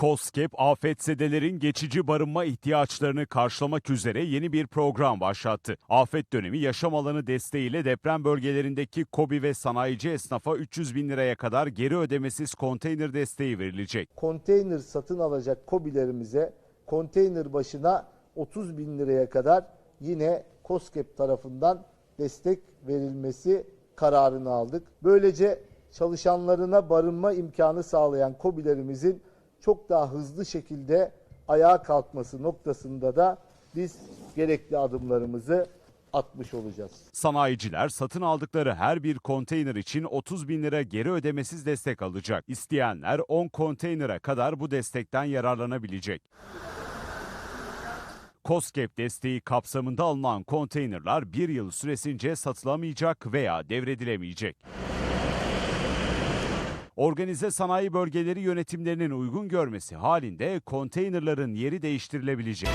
COSGAP afetzedelerin geçici barınma ihtiyaçlarını karşılamak üzere yeni bir program başlattı. Afet dönemi yaşam alanı desteğiyle deprem bölgelerindeki KOBİ ve sanayici esnafa 300 bin liraya kadar geri ödemesiz konteyner desteği verilecek. konteyner satın alacak kobilerimize konteyner başına 30 bin liraya kadar yine COSGAP tarafından destek verilmesi kararını aldık. Böylece çalışanlarına barınma imkanı sağlayan kobilerimizin çok daha hızlı şekilde ayağa kalkması noktasında da biz gerekli adımlarımızı atmış olacağız. Sanayiciler satın aldıkları her bir konteyner için 30 bin lira geri ödemesiz destek alacak. İsteyenler 10 konteynere kadar bu destekten yararlanabilecek. COSGAP desteği kapsamında alınan konteynerlar bir yıl süresince satılamayacak veya devredilemeyecek. Organize sanayi bölgeleri yönetimlerinin uygun görmesi halinde konteynerların yeri değiştirilebilecek.